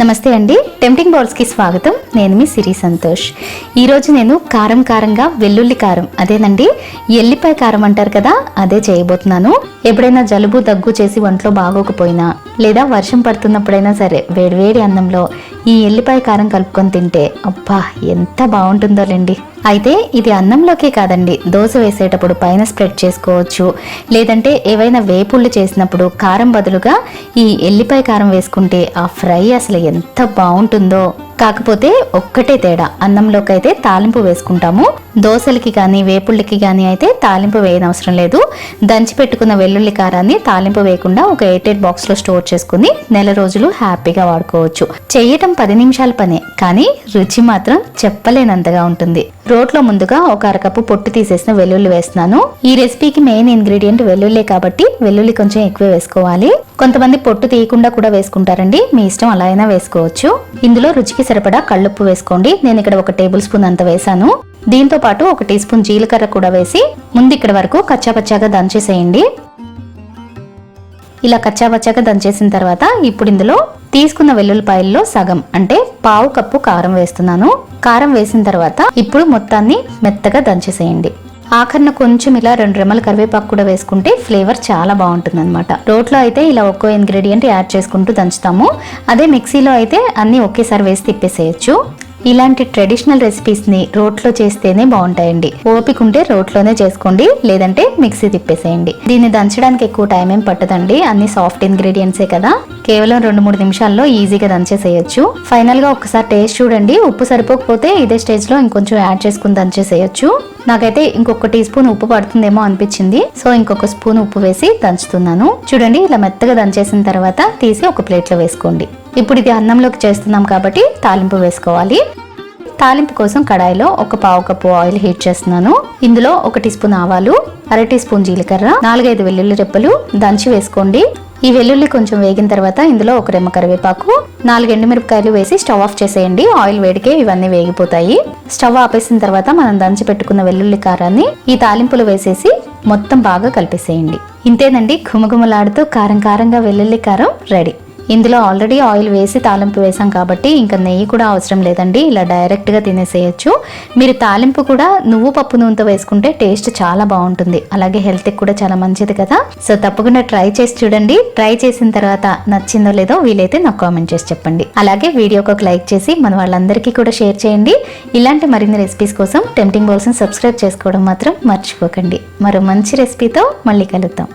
నమస్తే అండి. టెంప్టింగ్ బౌల్స్కి స్వాగతం. నేను మీ సిరి సంతోష్. ఈరోజు నేను కారం కారంగా వెల్లుల్లి కారం అదేనండి ఎల్లిపాయ కారం అంటారు కదా అదే చేయబోతున్నాను. ఎప్పుడైనా జలుబు దగ్గు చేసి ఒంట్లో బాగోకపోయినా లేదా వర్షం పడుతున్నప్పుడైనా సరే వేడివేడి అన్నంలో ఈ ఎల్లిపాయ కారం కలుపుకొని తింటే అబ్బా ఎంత బాగుంటుందోలేండి అయితే ఇది అన్నంలోకే కాదండి. దోశ వేసేటప్పుడు పైన స్ప్రెడ్ చేసుకోవచ్చు. లేదంటే ఏవైనా వేపుళ్ళు చేసినప్పుడు కారం బదులుగా ఈ ఎల్లిపాయ కారం వేసుకుంటే ఆ ఫ్రై అసలు ఎంత బాగుంటుందో. కాకపోతే ఒక్కటే తేడా. అన్నంలోకి అయితే తాలింపు వేసుకుంటాము. దోశలకి కానీ వేపుళ్ళకి కానీ అయితే తాలింపు వేయనవసరం లేదు. దంచి పెట్టుకున్న వెల్లుల్లి కారాన్ని తాలింపు వేయకుండా ఒక ఎయిటెడ్ బాక్స్లో స్టోర్ చేసుకుని నెల రోజులు హ్యాపీగా వాడుకోవచ్చు. చేయటం పది నిమిషాల పనే కానీ రుచి మాత్రం చెప్పలేనంతగా ఉంటుంది. రోట్లో ముందుగా ఒక అరకప్పు పొట్టు తీసేసిన వెల్లుల్లి వేస్తున్నాను. ఈ రెసిపీకి మెయిన్ ఇంగ్రీడియంట్ వెల్లుల్లి కాబట్టి వెల్లుల్లి కొంచెం ఎక్కువ వేసుకోవాలి. కొంతమంది పొట్టు తీయకుండా కూడా వేసుకుంటారండి. మీ ఇష్టం అలా అయినా వేసుకోవచ్చు. ఇందులో రుచికి సరిపడా కళ్ళుప్పు వేసుకోండి. నేను ఇక్కడ ఒక టేబుల్ స్పూన్ అంత వేసాను దీంతో పాటు ఒక టీ స్పూన్ జీలకర్ర కూడా వేసి ముందు ఇక్కడ వరకు కచ్చాపచ్చాగా దంచేసేయండి. ఇలా కచ్చాపచ్చాగా దంచేసిన తర్వాత ఇప్పుడు ఇందులో తీసుకున్న వెల్లుల్లిపాయల్లో సగం అంటే పావు కప్పు కారం వేస్తున్నాను. కారం వేసిన తర్వాత ఇప్పుడు మొత్తాన్ని మెత్తగా దంచేసేయండి. ఆఖరిన కొంచెం ఇలా రెండు రెమ్మల కరివేపాకు కూడా వేసుకుంటే ఫ్లేవర్ చాలా బాగుంటుంది అనమాట రోట్లో అయితే ఇలా ఒక్కో ఇంగ్రీడియంట్ యాడ్ చేసుకుంటూ దంచుతాము. అదే మిక్సీలో అయితే అన్నీ ఒకేసారి వేసి తిప్పేసేయచ్చు. ఇలాంటి ట్రెడిషనల్ రెసిపీస్ని రోట్లో చేస్తేనే బాగుంటాయండి. ఓపిక ఉంటే రోట్లోనే చేసుకోండి లేదంటే మిక్సీ తిప్పేసేయండి. దీన్ని దంచడానికి ఎక్కువ టైం ఏం పట్టదండి. అన్ని సాఫ్ట్ ఇంగ్రీడియంట్సే కదా. కేవలం రెండు మూడు నిమిషాల్లో ఈజీగా దంచేసేయచ్చు. ఫైనల్గా ఒకసారి టేస్ట్ చూడండి. ఉప్పు సరిపోకపోతే ఇదే స్టేజ్లో ఇంకొంచెం యాడ్ చేసుకుని దంచేసేయచ్చు. నాకైతే ఇంకొక టీ స్పూన్ ఉప్పు పడుతుందేమో అనిపించింది. సో ఇంకొక స్పూన్ ఉప్పు వేసి దంచుతున్నాను. చూడండి ఇలా మెత్తగా దంచేసిన తర్వాత తీసి ఒక ప్లేట్లో వేసుకోండి. ఇప్పుడు ఇది అన్నంలోకి చేస్తున్నాం కాబట్టి తాలింపు వేసుకోవాలి. తాలింపు కోసం కడాయిలో ఒక పావు కప్పు ఆయిల్ హీట్ చేస్తున్నాను. ఇందులో ఒక టీ స్పూన్ ఆవాలు అర టీ స్పూన్ జీలకర్ర నాలుగైదు వెల్లుల్లి రెప్పలు దంచి వేసుకోండి. ఈ వెల్లుల్లి కొంచెం వేగిన తర్వాత ఇందులో ఒక రెమ్మ కరివేపాకు నాలుగు ఎండుమిరపకాయలు వేసి స్టవ్ ఆఫ్ చేసేయండి. ఆయిల్ వేడికే ఇవన్నీ వేగిపోతాయి. స్టవ్ ఆపేసిన తర్వాత మనం దంచి పెట్టుకున్న వెల్లుల్లి కారాన్ని ఈ తాలింపులు వేసేసి మొత్తం బాగా కలిపేసేయండి. ఇంతేనండి ఘుమఘుమలాడుతూ కారం కారంగా వెల్లుల్లి కారం రెడీ. ఇందులో ఆల్రెడీ ఆయిల్ వేసి తాలింపు వేసాం కాబట్టి ఇంకా నెయ్యి కూడా అవసరం లేదండి. ఇలా డైరెక్ట్గా తినేసేయచ్చు. మీరు తాలింపు కూడా నువ్వు పప్పు నూనెతో వేసుకుంటే టేస్ట్ చాలా బాగుంటుంది. అలాగే హెల్త్కి కూడా చాలా మంచిది కదా. సో తప్పకుండా ట్రై చేసి చూడండి. ట్రై చేసిన తర్వాత నచ్చిందో లేదో వీలైతే నాకు కామెంట్ చేసి చెప్పండి. అలాగే వీడియోకి ఒక లైక్ చేసి మన వాళ్ళందరికీ కూడా షేర్ చేయండి. ఇలాంటి మరిన్ని రెసిపీస్ కోసం టెంప్టింగ్ బౌల్స్ని సబ్స్క్రైబ్ చేసుకోవడం మాత్రం మర్చిపోకండి. మరో మంచి రెసిపీతో మళ్ళీ కలుద్దాం.